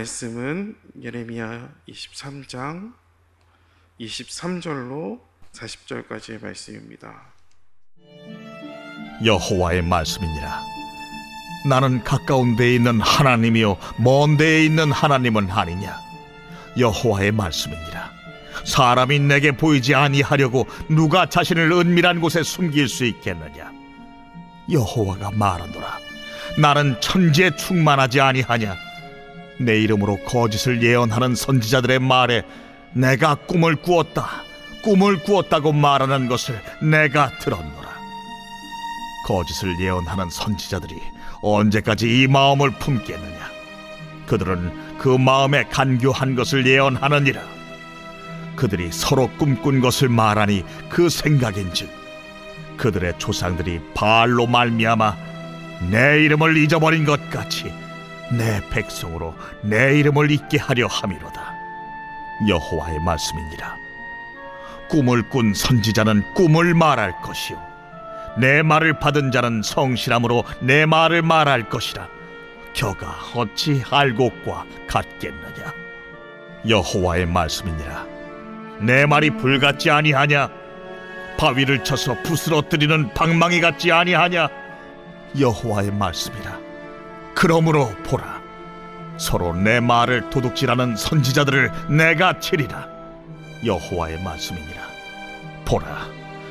말씀은 예레미야 23장 23절로 40절까지의 말씀입니다. 여호와의 말씀이니라. 나는 가까운 데에 있는 하나님이요 먼 데에 있는 하나님은 아니냐? 여호와의 말씀이니라. 사람이 내게 보이지 아니하려고 누가 자신을 은밀한 곳에 숨길 수 있겠느냐? 여호와가 말하노라. 나는 천지에 충만하지 아니하냐 내 이름으로 거짓을 예언하는 선지자들의 말에 내가 꿈을 꾸었다 꿈을 꾸었다고 말하는 것을 내가 들었노라 거짓을 예언하는 선지자들이 언제까지 이 마음을 품겠느냐? 그들은 그 마음에 간교한 것을 예언하느니라. 그들이 서로 꿈꾼 것을 말하니 그 생각인즉 그들의 조상들이 바알로 말미암아 내 이름을 잊어버린 것 같이 내 백성으로 내 이름을 잊게 하려 함이로다. 여호와의 말씀이니라. 꿈을 꾼 선지자는 꿈을 말할 것이요. 내 말을 받은 자는 성실함으로 내 말을 말할 것이라. 겨가 어찌 알곡과 같겠느냐? 여호와의 말씀이니라. 내 말이 불같지 아니하냐? 바위를 쳐서 부스러뜨리는 방망이 같지 아니하냐? 여호와의 말씀이라 그러므로 보라. 서로 내 말을 도둑질하는 선지자들을 내가 치리라. 여호와의 말씀이니라. 보라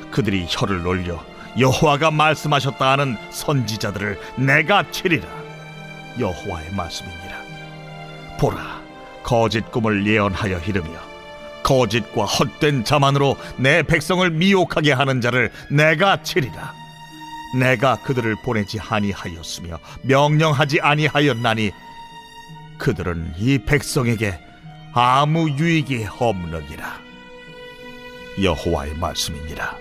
그들이 혀를 놀려 여호와가 말씀하셨다 하는 선지자들을 내가 치리라. 여호와의 말씀이니라. 보라 거짓 꿈을 예언하여 이르며 거짓과 헛된 자만으로 내 백성을 미혹하게 하는 자를 내가 치리라 내가 그들을 보내지 아니하였으며 명령하지 아니하였나니 그들은 이 백성에게 아무 유익이 없느니라. 여호와의 말씀이니라.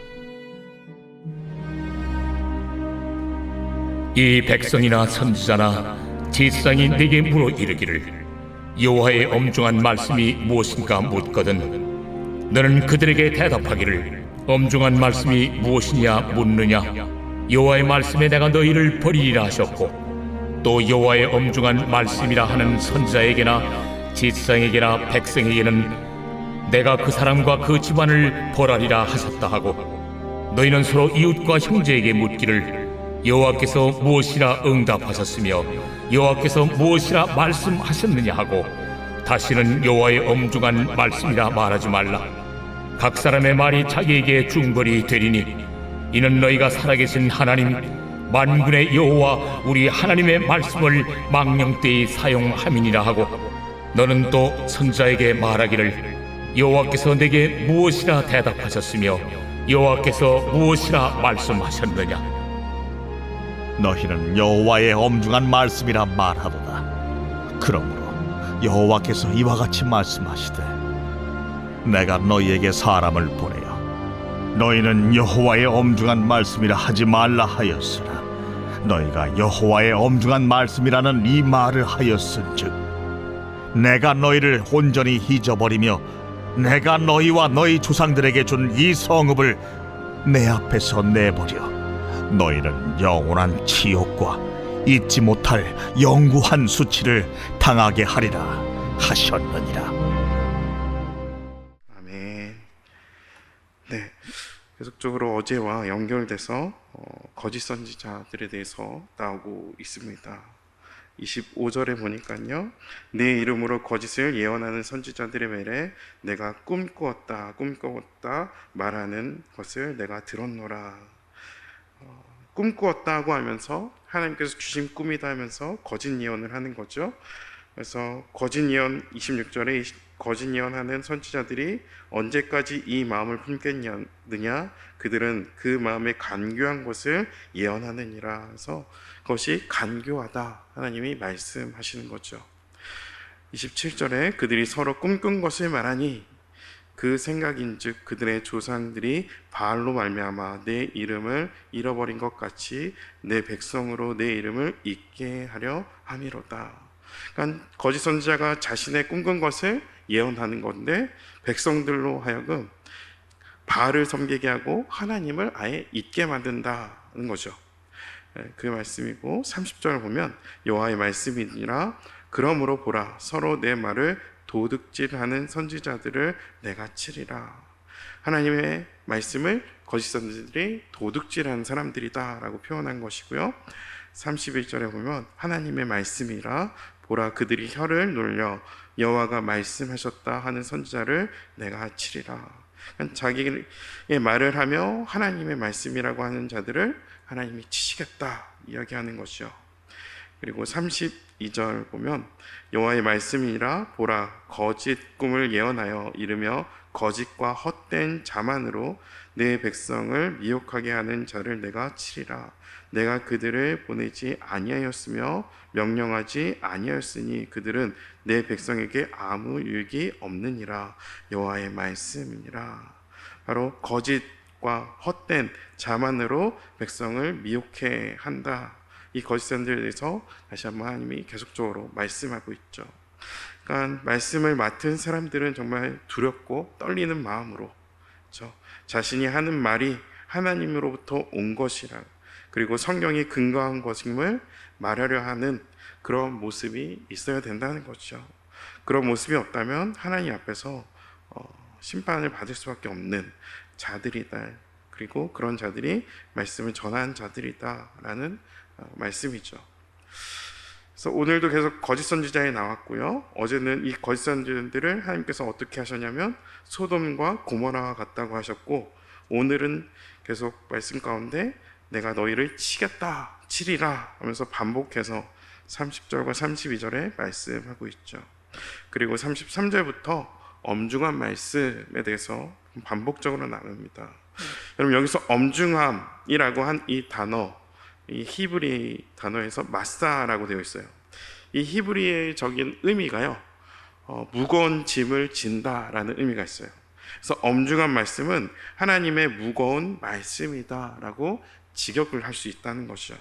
이 백성이나 선지자나 지상이 내게 물어 이르기를 여호와의 엄중한 말씀이 무엇인가 묻거든 너는 그들에게 대답하기를 엄중한 말씀이 무엇이냐 묻느냐 여호와의 말씀에 내가 너희를 버리리라 하셨고 또 여호와의 엄중한 말씀이라 하는 선지자에게나 지상에게나 백성에게는 내가 그 사람과 그 집안을 벌하리라 하셨다 하고 너희는 서로 이웃과 형제에게 묻기를 여호와께서 무엇이라 응답하셨으며 여호와께서 무엇이라 말씀하셨느냐 하고 다시는 여호와의 엄중한 말씀이라 말하지 말라. 각 사람의 말이 자기에게 중벌이 되리니 이는 너희가 살아계신 하나님 만군의 여호와 우리 하나님의 말씀을 망령되이 사용함이니라 하고 너는 또 선자에게 말하기를 여호와께서 내게 무엇이라 대답하셨으며 여호와께서 무엇이라 말씀하셨느냐 너희는 여호와의 엄중한 말씀이라 말하도다. 그러므로 여호와께서 이와 같이 말씀하시되 내가 너희에게 사람을 보내어 너희는 여호와의 엄중한 말씀이라 하지 말라 하였으나 너희가 여호와의 엄중한 말씀이라는 이 말을 하였은즉 내가 너희를 온전히 잊어버리며 내가 너희와 너희 조상들에게 준 이 성읍을 내 앞에서 내버려 너희는 영원한 치욕과 잊지 못할 영구한 수치를 당하게 하리라 하셨느니라. 계속적으로 어제와 연결돼서 어, 거짓 선지자들에 대해서 나오고 있습니다. 25절에 보니까요. 내 이름으로 거짓을 예언하는 선지자들의 외래 내가 꿈꾸었다 꿈꾸었다 말하는 것을 내가 들었노라. 어, 꿈꾸었다고 하면서 하나님께서 주신 꿈이다 하면서 거짓 예언을 하는 거죠. 그래서 거짓 예언 26절에 거짓 예언하는 선지자들이 언제까지 이 마음을 품겠느냐? 그들은 그 마음에 간교한 것을 예언하느니라. 그래서 그것이 간교하다 하나님이 말씀하시는 거죠. 27절에 그들이 서로 꿈꾼 것을 말하니 그 생각인즉 그들의 조상들이 바알로 말미암아 내 이름을 잃어버린 것 같이 내 백성으로 내 이름을 잊게 하려 함이로다. 그러니까 거짓 선지자가 자신의 꿈꾼 것을 예언하는 건데 백성들로 하여금 바알을 섬기게 하고 하나님을 아예 잊게 만든다는 거죠. 예, 그 말씀이고 30절을 보면 여호와의 말씀이니라 그러므로 보라 서로 내 말을 도둑질하는 선지자들을 내가 치리라. 하나님의 말씀을 거짓 선지들이 도둑질하는 사람들이다라고 표현한 것이고요. 31절에 보면 하나님의 말씀이라 보라 그들이 혀를 놀려 여호와가 말씀하셨다 하는 선지자를 내가 치리라. 그러니까 자기의 말을 하며 하나님의 말씀이라고 하는 자들을 하나님이 치시겠다 이야기하는 것이요. 그리고 32절 보면 여호와의 말씀이라 보라 거짓 꿈을 예언하여 이르며 거짓과 헛된 자만으로 내 백성을 미혹하게 하는 자를 내가 치리라 내가 그들을 보내지 아니하였으며 명령하지 아니하였으니 그들은 내 백성에게 아무 유익이 없느니라 여호와의 말씀이니라 바로 거짓과 헛된 자만으로 백성을 미혹해 한다 이 거짓선들에 대해서 다시 한번 하나님이 계속적으로 말씀하고 있죠. 그러니까 말씀을 맡은 사람들은 정말 두렵고 떨리는 마음으로 그렇죠? 자신이 하는 말이 하나님으로부터 온 것이라 그리고 성경이 근거한 것임을 말하려 하는 그런 모습이 있어야 된다는 거죠. 그런 모습이 없다면 하나님 앞에서 어, 심판을 받을 수밖에 없는 자들이다. 그리고 그런 자들이 말씀을 전한 자들이다라는 어, 말씀이죠. 그래서 오늘도 계속 거짓 선지자에 나왔고요. 어제는 이 거짓 선지자들을 하나님께서 어떻게 하셨냐면 소돔과 고모라와 같다고 하셨고 오늘은 계속 말씀 가운데 내가 너희를 치겠다, 치리라 하면서 반복해서 30절과 32절에 말씀하고 있죠. 그리고 33절부터 엄중한 말씀에 대해서 반복적으로 나눕니다. 여러분 여기서 엄중함이라고 한 이 단어 이 히브리 단어에서 마사라고 되어 있어요. 이 히브리적인 의미가요, 어, 무거운 짐을 진다라는 의미가 있어요. 그래서 엄중한 말씀은 하나님의 무거운 말씀이다라고 직역을 할 수 있다는 것이죠.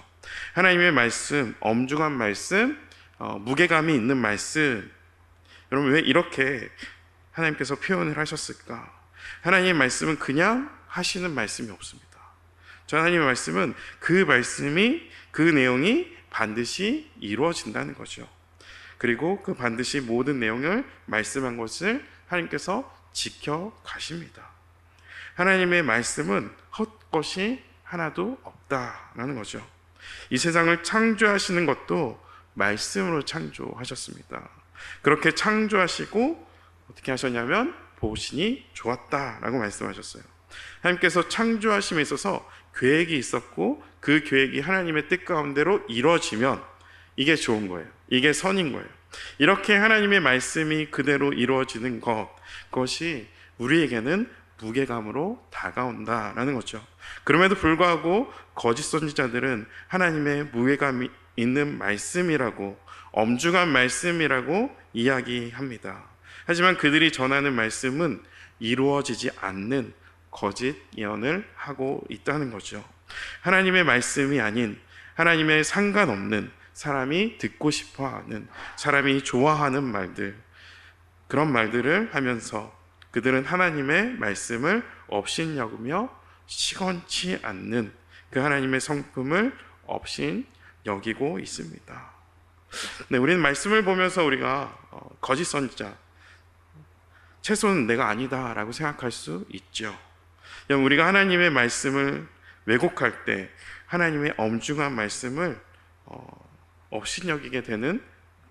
하나님의 말씀, 엄중한 말씀, 어, 무게감이 있는 말씀. 여러분 왜 이렇게 하나님께서 표현을 하셨을까? 하나님의 말씀은 그냥 하시는 말씀이 없습니다. 저 하나님의 말씀은 그 말씀이 그 내용이 반드시 이루어진다는 거죠. 그리고 그 반드시 모든 내용을 말씀한 것을 하나님께서 지켜 가십니다. 하나님의 말씀은 헛것이 하나도 없다라는 거죠. 이 세상을 창조하시는 것도 말씀으로 창조하셨습니다. 그렇게 창조하시고 어떻게 하셨냐면 보시니 좋았다라고 말씀하셨어요. 하나님께서 창조하심에 있어서 계획이 있었고 그 계획이 하나님의 뜻 가운데로 이루어지면 이게 좋은 거예요. 이게 선인 거예요. 이렇게 하나님의 말씀이 그대로 이루어지는 것, 그것이 우리에게는 무게감으로 다가온다라는 거죠. 그럼에도 불구하고 거짓 선지자들은 하나님의 무게감이 있는 말씀이라고 엄중한 말씀이라고 이야기합니다. 하지만 그들이 전하는 말씀은 이루어지지 않는 거짓 예언을 하고 있다는 거죠. 하나님의 말씀이 아닌 하나님의 상관없는 사람이 듣고 싶어 하는 사람이 좋아하는 말들 그런 말들을 하면서 그들은 하나님의 말씀을 업신여기며 시건치 않는 그 하나님의 성품을 업신 여기고 있습니다. 네, 우리는 말씀을 보면서 우리가 어, 거짓 선지자 채소는 내가 아니다라고 생각할 수 있죠. 우리가 하나님의 말씀을 왜곡할 때 하나님의 엄중한 말씀을 어, 업신여기게 되는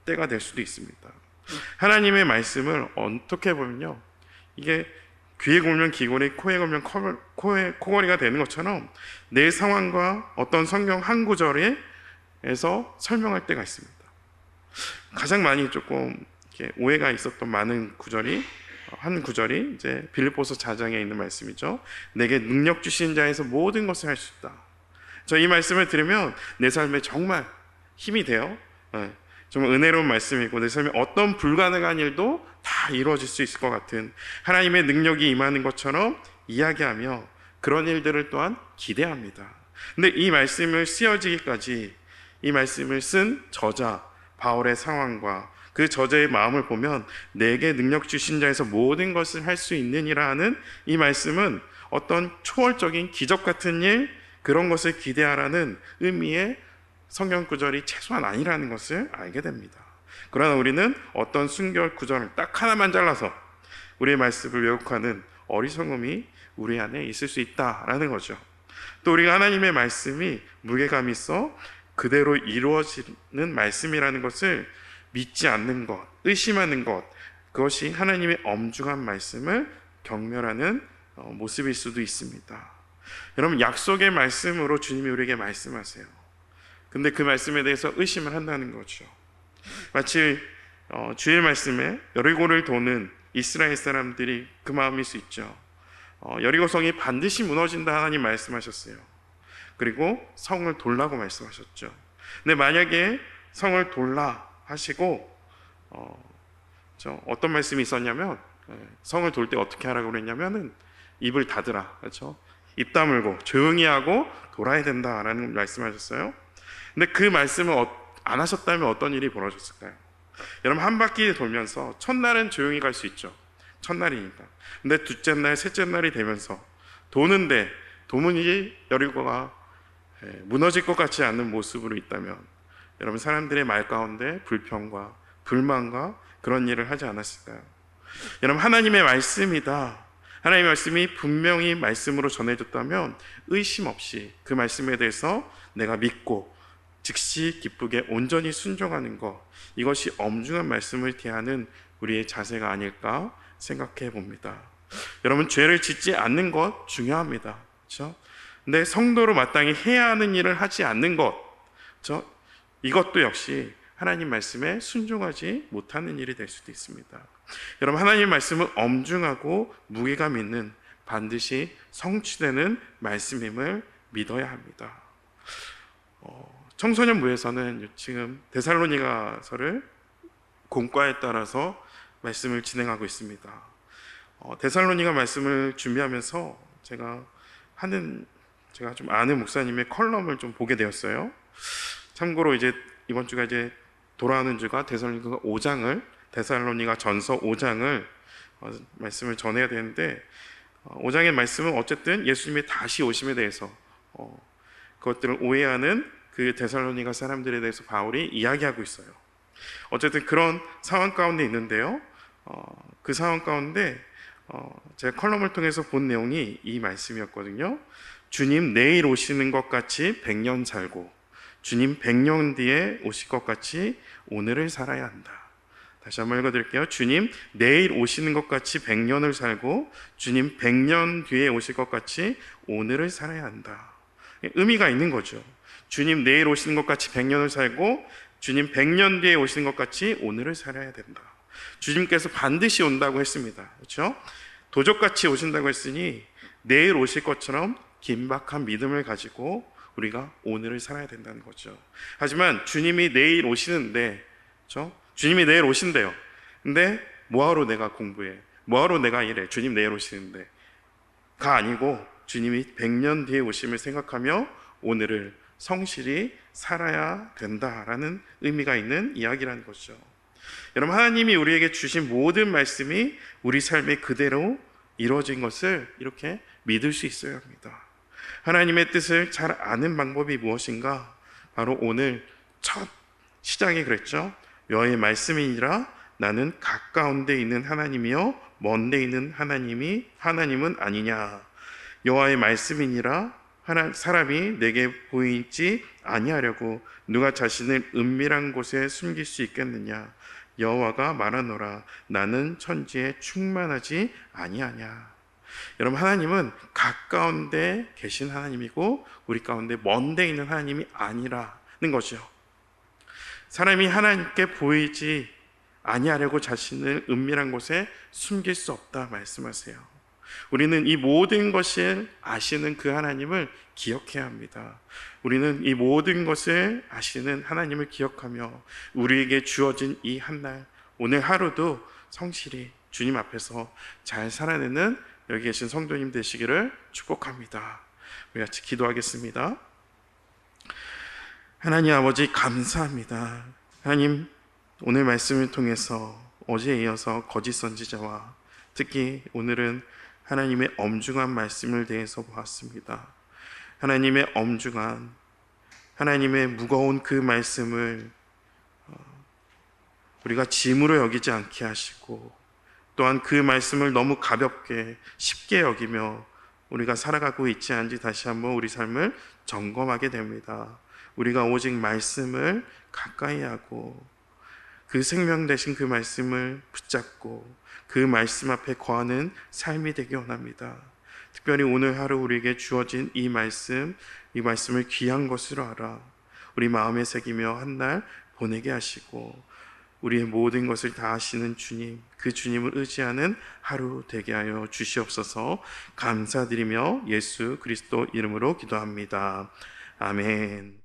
때가 될 수도 있습니다. 하나님의 말씀을 어떻게 보면요, 이게 귀에 걸면 귀걸이, 코에 코, 코에 코걸이가 되는 것처럼 내 상황과 어떤 성경 한 구절에서 설명할 때가 있습니다. 가장 많이 조금 오해가 있었던 많은 구절이 한 구절이 이제 빌립보서 4장에 있는 말씀이죠. 내게 능력 주신 자에서 모든 것을 할 수 있다. 저 이 말씀을 들으면 내 삶에 정말 힘이 돼요. 예, 정말 은혜로운 말씀이고 내 삶에 어떤 불가능한 일도 다 이루어질 수 있을 것 같은 하나님의 능력이 임하는 것처럼 이야기하며 그런 일들을 또한 기대합니다. 근데 이 말씀을 쓰여지기까지 이 말씀을 쓴 저자 바울의 상황과 그 저자의 마음을 보면 내게 능력 주신 자에서 모든 것을 할 수 있느니라 하는 이 말씀은 어떤 초월적인 기적 같은 일 그런 것을 기대하라는 의미의 성경 구절이 최소한 아니라는 것을 알게 됩니다. 그러나 우리는 어떤 순결 구절을 딱 하나만 잘라서 우리의 말씀을 왜곡하는 어리석음이 우리 안에 있을 수 있다라는 거죠. 또 우리가 하나님의 말씀이 무게감 있어 그대로 이루어지는 말씀이라는 것을 믿지 않는 것, 의심하는 것, 그것이 하나님의 엄중한 말씀을 경멸하는 어, 모습일 수도 있습니다. 여러분 약속의 말씀으로 주님이 우리에게 말씀하세요. 근데 그 말씀에 대해서 의심을 한다는 거죠. 마치 어, 주의 말씀에 여리고를 도는 이스라엘 사람들이 그 마음일 수 있죠. 어, 여리고 성이 반드시 무너진다 하나님 말씀하셨어요. 그리고 성을 돌라고 말씀하셨죠. 근데 만약에 성을 돌라 하시고 어, 저 어떤 말씀이 있었냐면 예, 성을 돌 때 어떻게 하라고 그랬냐면은 입을 닫으라 그렇죠 입 다물고 조용히 하고 돌아야 된다라는 말씀하셨어요 근데 그 말씀을 어- 안 하셨다면 어떤 일이 벌어졌을까요 여러분 한 바퀴 돌면서 첫날은 조용히 갈 수 있죠 첫날이니까 근데 둘째 날 셋째 날이 되면서 도는데 도문이 여리고가 예, 무너질 것 같지 않는 모습으로 있다면 여러분 사람들의 말 가운데 불평과 불만과 그런 일을 하지 않았을까요? 여러분 하나님의 말씀이다. 하나님의 말씀이 분명히 말씀으로 전해졌다면 의심 없이 그 말씀에 대해서 내가 믿고 즉시 기쁘게 온전히 순종하는 것 이것이 엄중한 말씀을 대하는 우리의 자세가 아닐까 생각해 봅니다. 여러분 죄를 짓지 않는 것 중요합니다. 그렇죠? 근데 성도로 마땅히 해야 하는 일을 하지 않는 것, 그렇죠? 이것도 역시 하나님 말씀에 순종하지 못하는 일이 될 수도 있습니다. 여러분 하나님 말씀은 엄중하고 무게감 있는 반드시 성취되는 말씀임을 믿어야 합니다. 어, 청소년 부에서는 지금 데살로니가서를 공과에 따라서 말씀을 진행하고 있습니다. 어, 데살로니가 말씀을 준비하면서 제가 하는 제가 좀 아는 목사님의 컬럼을 좀 보게 되었어요. 참고로 이제 이번 주가 이제 돌아오는 주가 데살로니가 5장을 데살로니가 전서 5장을 어, 말씀을 전해야 되는데 어, 5장의 말씀은 어쨌든 예수님의 다시 오심에 대해서 어, 그것들을 오해하는 그 데살로니가 사람들에 대해서 바울이 이야기하고 있어요. 어쨌든 그런 상황 가운데 있는데요. 어, 그 상황 가운데 어, 제가 컬럼을 통해서 본 내용이 이 말씀이었거든요. 주님 내일 오시는 것 같이 100년 살고 주님 100년 뒤에 오실 것 같이 오늘을 살아야 한다. 다시 한번 읽어드릴게요. 주님 내일 오시는 것 같이 100년을 살고 주님 100년 뒤에 오실 것 같이 오늘을 살아야 한다. 의미가 있는 거죠. 주님 내일 오시는 것 같이 100년을 살고 주님 100년 뒤에 오시는 것 같이 오늘을 살아야 된다. 주님께서 반드시 온다고 했습니다. 그렇죠? 도적같이 오신다고 했으니 내일 오실 것처럼 긴박한 믿음을 가지고 우리가 오늘을 살아야 된다는 거죠. 하지만 주님이 내일 오시는데, 그렇죠? 주님이 내일 오신대요. 근데 뭐하러 내가 공부해? 뭐하러 내가 일해? 주님 내일 오시는데. 가 아니고 주님이 100년 뒤에 오심을 생각하며 오늘을 성실히 살아야 된다라는 의미가 있는 이야기라는 거죠. 여러분 하나님이 우리에게 주신 모든 말씀이 우리 삶에 그대로 이루어진 것을 이렇게 믿을 수 있어야 합니다. 하나님의 뜻을 잘 아는 방법이 무엇인가? 바로 오늘 첫 시장에 그랬죠. 여호와의 말씀이니라 나는 가까운 데 있는 하나님이요 먼 데 있는 하나님이 하나님은 아니냐. 여호와의 말씀이니라 하나, 사람이 내게 보이지 아니하려고 누가 자신을 은밀한 곳에 숨길 수 있겠느냐. 여호와가 말하노라 나는 천지에 충만하지 아니하냐. 여러분 하나님은 가까운 데 계신 하나님이고 우리 가운데 먼 데 있는 하나님이 아니라는 거죠. 사람이 하나님께 보이지 아니하려고 자신을 은밀한 곳에 숨길 수 없다 말씀하세요. 우리는 이 모든 것을 아시는 그 하나님을 기억해야 합니다. 우리는 이 모든 것을 아시는 하나님을 기억하며 우리에게 주어진 이 한 날, 오늘 하루도 성실히 주님 앞에서 잘 살아내는 여기 계신 성도님 되시기를 축복합니다. 우리 같이 기도하겠습니다. 하나님 아버지 감사합니다. 하나님 오늘 말씀을 통해서 어제에 이어서 거짓 선지자와 특히 오늘은 하나님의 엄중한 말씀을 대해서 보았습니다. 하나님의 엄중한 하나님의 무거운 그 말씀을 어, 우리가 짐으로 여기지 않게 하시고 또한 그 말씀을 너무 가볍게 쉽게 여기며 우리가 살아가고 있지 않은지 다시 한번 우리 삶을 점검하게 됩니다. 우리가 오직 말씀을 가까이 하고 그 생명 되신 그 말씀을 붙잡고 그 말씀 앞에 거하는 삶이 되기 원합니다. 특별히 오늘 하루 우리에게 주어진 이 말씀, 이 말씀을 귀한 것으로 알아 우리 마음에 새기며 한 날 보내게 하시고 우리의 모든 것을 다 하시는 주님, 그 주님을 의지하는 하루 되게 하여 주시옵소서 감사드리며 예수 그리스도 이름으로 기도합니다. 아멘.